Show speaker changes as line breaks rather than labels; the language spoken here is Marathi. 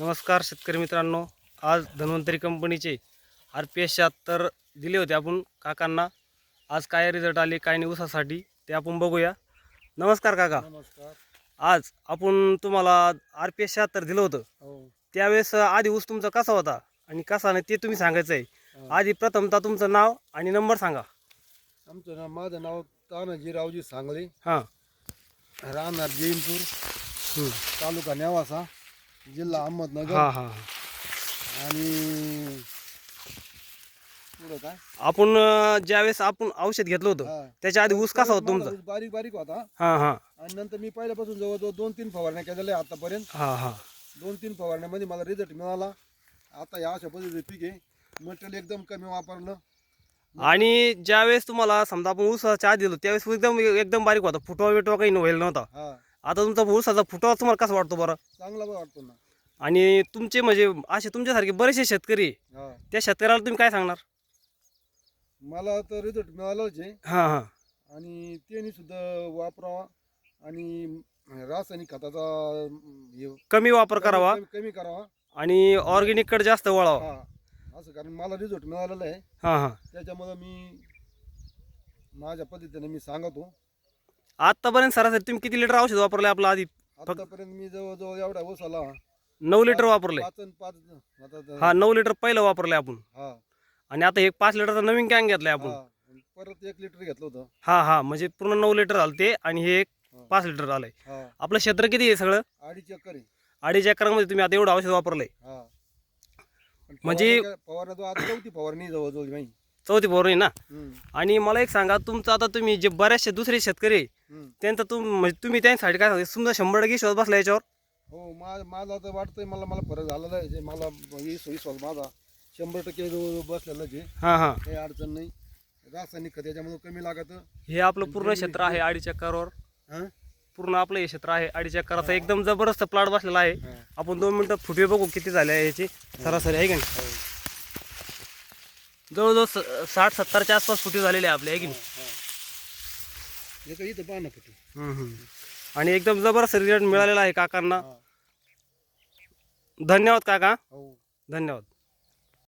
नमस्कार शेतकरी मित्रांनो. आज धन्वंतरी कंपनीचे आर पी एस शहात्तर दिले होते आपण काकांना. आज काय रिझल्ट आले काय नाही ऊसासाठी ते आपण बघूया. नमस्कार काका.
नमस्कार.
आज आपण तुम्हाला आर पी एस शहात्तर दिलं होतं.
हो.
त्यावेळेस आधी ऊस तुमचा कसा होता आणि कसा नाही ते तुम्ही सांगायचं आहे.
हा.
आधी प्रथमतः तुमचं नाव आणि नंबर सांगा.
आमचं नाव माझं नाव तानाजी रावजी सांगळे
हां.
राहणार जैनपूर तालुका नेवासा. जिल्हा अहमदनगर.
हां हां
आणि पुढं काय?
आपण अं, ज्यावेळेस आपण औषध घेतलं होतं
हा.
त्याच्या आधी ऊस कसा होता तुमचा?
ऊस बारीक बारीक होता.
हां हां.
आणि नंतर मी पहिल्यापासून जवळजवळ दोन तीन फवारण्या केलेल्या आहे आतापर्यंत.
हां हां.
दोन तीन फवारण्यामध्ये मला रिझल्ट मिळाला. आता या अशा पद्धतीचे पीक आहे. मटेरियल एकदम कमी वापरलं.
आणि ज्यावेळेस तुम्हाला समजा आपण ऊसाच्या आधी दिलो त्यावेळेस एकदम एकदम बारीक होता. फुटवा बिटवा काही व्हायला नव्हता.
हा.
आता तुमचा ऊसाचा फुटवा तुम्हाला कसा वाटतो बरं?
चांगला वाटतो ना.
आणि तुमचे म्हणजे असे तुमच्यासारखे बरेचसे शेतकरी आहे.
हा.
त्या शेतकऱ्याला तुम्ही काय सांगणार?
मला तर रिझल्ट मिळालाच आहे.
हां हां.
आणि त्यांनी सुद्धा वापरावा आणि रासायनिक खताचा अं, हे
कमी वापर करावा
कमी- कमी करावा.
आणि ऑर्गॅनिककडे जास्त वळावा.
हा. असं कारण मला रिझल्ट मिळालेला आहे.
हां हां.
त्याच्यामुळं मी माझ्या पद्धतीने मी सांगतो.
आत्तापर्यंत सरासरी तुम्ही किती लिटर औषध वापरले आपलं आधी?
आतापर्यंत मी जवळजवळ एवढा ओसाला
नऊ लिटर वापरले.
पाच अन् पाच आता तर-
हा नऊ लिटर पहिलं वापरले आपण.
हा.
आणि आता एक पाच लिटरचा नवीन कॅन घेतलाय आपण.
हा. आणि परत एक लिटर घेतलं होतं.
हा हा म्हणजे पूर्ण नऊ लिटर झालं ते आणि हे एक
हा.
पाच लिटर आलंय.
हा.
आपलं क्षेत्र किती आहे सगळं?
अडीच एकर आहे.
अडीच एकरामध्ये तुम्ही आता एवढं औषध वापरलंय.
हा.
म्हणजे-
फवारणी काय- फवारणी तो आता चौथी फवारणी जवळजवळ नाही?
चौथी ना? आणि मला एक सांगा तुमचं आता तुम्ही जे बऱ्याचशे दुसरे शेतकरी आहे. त्यांचं तुम म्हणजे तुम्ही त्यांच्यासाठी काय सांगता? समजा शंभर टक्के विश्वास बसला याच्यावर?
हो मा मला तर वाटतंय मला मला फरक झालेला आहे जे मला वीस विश्वास माझा. शंभर टक्के जो बसलेला आहे
हां हां.
काही अडचण नाही. रासायनिक खत याच्यामुळे कमी लागत.
हे आपलं पूर्ण क्षेत्र आहे अडीच एकरावर.
हा?
पूर्ण आपलं हे क्षेत्र आहे अडीच एकराचा. एकदम जबरदस्त प्लॉट बसलेला आहे. आपण दोन मिनिटं फुटवे बघू किती झाले आहे याची. सरासरी आहे की नाही. जवळजवळ साठ सत्तरच्या आसपास फुटे झालेले आहे आपले आहे की नाही?
इथं
हम्म, हम्म. आणि एकदम जबरदस्त रिझल्ट मिळालेला आहे काकांना.
हा.
धन्यवाद काका.
हो.
धन्यवाद.